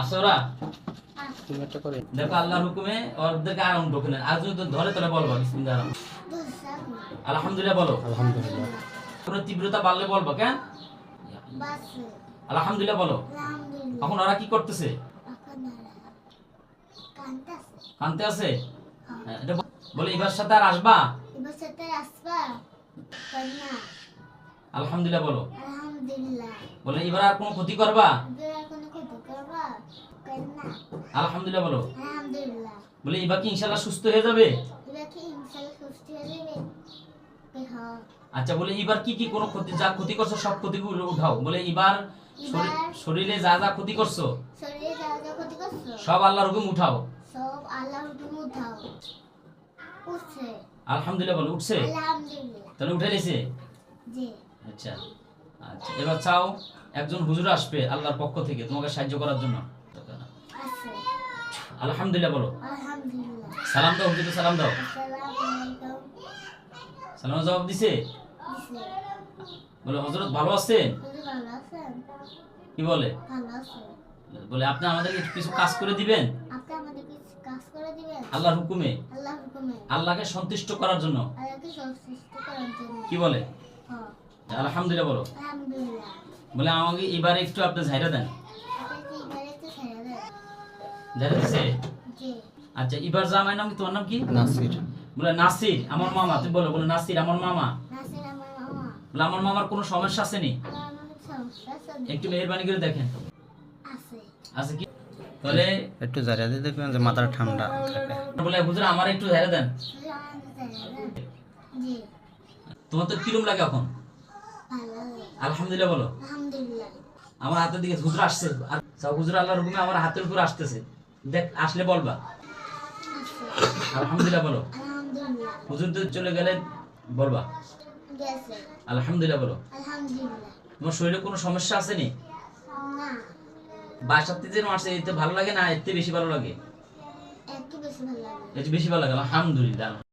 আসো তুমি একটা করে দেখো আল্লাহর হুকুমে ওদেরকে আরাম ঢোকে আর যদি ধরে তাহলে বলব বিসমিল্লাহ আলহামদুলিল্লাহ বলো। আলহামদুলিল্লাহ। কোনো তীব্রতা বাড়লে বলব কেন? আলহামদুলিল্লাহ বলো। এখন ওরা কি করতেছে? কানতে আছে? হ্যাঁ, এটা বল- এবার সাথে আর আসবা? ইবার সাথে আসবা? আলহামদুলিল্লাহ বলো। আলহামদুলিল্লাহ। বলে এবার আর কোনো ক্ষতি করবা? এবার কোনো ক্ষতি করবা? না? আলহামদুলিল্লাহ বলো। আলহামদুলিল্লাহ। বলে এবার কি ইনশাল্লাহ সুস্থ হয়ে যাবে? এবার কি ইনশাআল্লাহ সুস্থ হয়ে যাবে? আচ্ছা বলে এবার কি কি কোনো ক্ষতি যা ক্ষতি করছ সব ক্ষতিগুলো উঠাও। বলে এবার শরী- শরীরে যা যা ক্ষতি করছ শরীরে যা যা ক্ষতি করছ সব আল্লাহর হুকুম উঠাও। সব আল্লাহ হুকুম উঠাও। আলহামদুলিল্লাহ বলো উঠছে? আলহামদুলিল্লাহ। তাহলে উঠে গেছে জি। আচ্ছা আচ্ছা এবার চাও একজন হুজুর আসবে আল্লাহর পক্ষ থেকে তোমাকে সাহায্য করার জন্য। আলহামদুলিল্লাহ বলো। আলহামদুলিল্লাহ। সালাম দাও হুজুর সালাম দাও। সালামের জবাব দিছে? বলে হজরত ভালো আছেন? কি বলে? বলে আপনি আমাদেরকে কিছু কাজ করে দিবেন? কিছু করে দিবেন। আল্লাহর হুকুমে? আল্লাহ হুকুমে। আল্লাহকে সন্তুষ্ট করার জন্য? আল্লাহকে সন্তুষ্ট করার জন্য। কি বলে? হ্যাঁ আলহামদুলিল্লাহ বলো। আলহামদুলিল্লাহ। বলে আমাকে এবারে একটু আপনি ঝাইরা দেন। ঝাইরা দিছে? জি। আচ্ছা এবার জামাই নাম তোমার নাম কি? নাসির। বলে নাসির আমার মামা। তুমি বলো বলে নাসির আমার মামা। নাসির আমার মামা। বলে আমার মামার কোনো সমস্যা আছে একটু মেহরবানি করে দেখেন। আছে। আছে কি? তাহলে একটু জারিয়া দিয়ে দেখবেন যে মাথাটা ঠান্ডা থাকে। বলে হুজুর আমার একটু ঝাইরা দেন। তোমার তো কিরম লাগে এখন? আলহামদুলিল্লাহ বলো। আমার হাতের দিকে হুজুর আসছে। আর হুজুর আল্লাহর হুকুমে আমার হাতের উপর আসতেছে। দেখ আসলে বলবা। আছে আলহামদুলিল্লাহ বলো। হুজুর তো চলে গেলে বলবা। গেছে। আলহামদুলিল্লাহ বলো। আলহামদুলিল্লাহ। তোমার শরীরে কোনো সমস্যা আসেনি না। বাসাতে যে এতে ভালো লাগে না এতে বেশি ভালো লাগে? একটু বেশি ভালো লাগে। এতে বেশি ভালো লাগে আলহামদুলিল্লাহ।